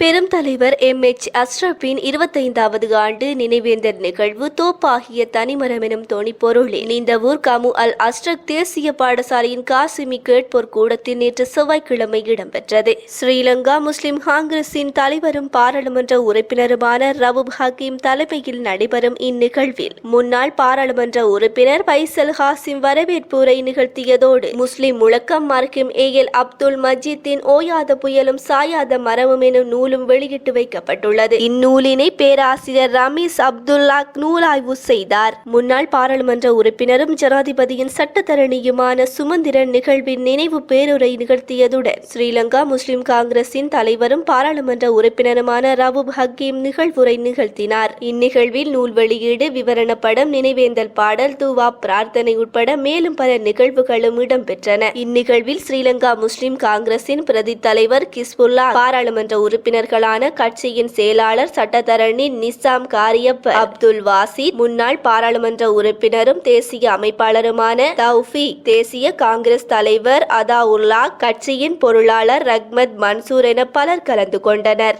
பெரும் தலைவர் M H அஸ்ரப்பின் இருபத்தைந்தாவது ஆண்டு நினைவேந்தர் நிகழ்வு தோப்பாகிய தனிமரம் எனும் தொனிப்பொருளில் நீந்தவூர் கமு அல் அஸ்ரக் தேசிய பாடசாலையின் காசிமி கேட்போர் கூடத்தில் நேற்று செவ்வாய்க்கிழமை இடம்பெற்றது. ஸ்ரீலங்கா முஸ்லிம் காங்கிரசின் தலைவரும் பாராளுமன்ற உறுப்பினருமான ரவுப் ஹக்கீம் தலைமையில் நடைபெறும் இந்நிகழ்வில் முன்னாள் பாராளுமன்ற உறுப்பினர் பைசல் ஹாசிம் வரவேற்புரை நிகழ்த்தியதோடு முஸ்லிம் முழக்கம் மறுக்கும் ஏ எல் அப்துல் மஜீத்தின் ஓயாத புயலும் சாயாத மரமும் எனும் நூலும் வெளியிட்டு வைக்கப்பட்டுள்ளது. இந்நூலினை பேராசிரியர் ரமீஸ் அப்துல்லா நூலாய்வு செய்தார். முன்னாள் பாராளுமன்ற உறுப்பினரும் ஜனாதிபதியின் சட்டத்தரணியுமான சுமந்திரன் நிகழ்வின் நினைவு பேருரை நிகழ்த்தியதுடன் ஸ்ரீலங்கா முஸ்லிம் காங்கிரசின் தலைவரும் பாராளுமன்ற உறுப்பினருமான ரவூப் ஹக்கீம் நிகழ்வுரை நிகழ்த்தினார். இந்நிகழ்வில் நூல் வெளியீடு விவரண படம் நினைவேந்தல் பாடல் துவா பிரார்த்தனை உட்பட மேலும் பல நிகழ்வுகளும் இடம்பெற்றன. இந்நிகழ்வில் ஸ்ரீலங்கா முஸ்லிம் காங்கிரசின் பிரதி தலைவர் கிஸ்புல்லா பாராளுமன்ற உறுப்பினர் உறுப்பினர்களான கட்சியின் செயலாளர் சட்டத்தரணி நிசாம் காரியப் அப்துல் வாசி முன்னாள் பாராளுமன்ற உறுப்பினரும் தேசிய அமைப்பாளருமான தௌஃபி தேசிய காங்கிரஸ் தலைவர் அதாவுல்லா கட்சியின் பொருளாளர் ரக்மத் மன்சூர் என பலர் கலந்து கொண்டனர்.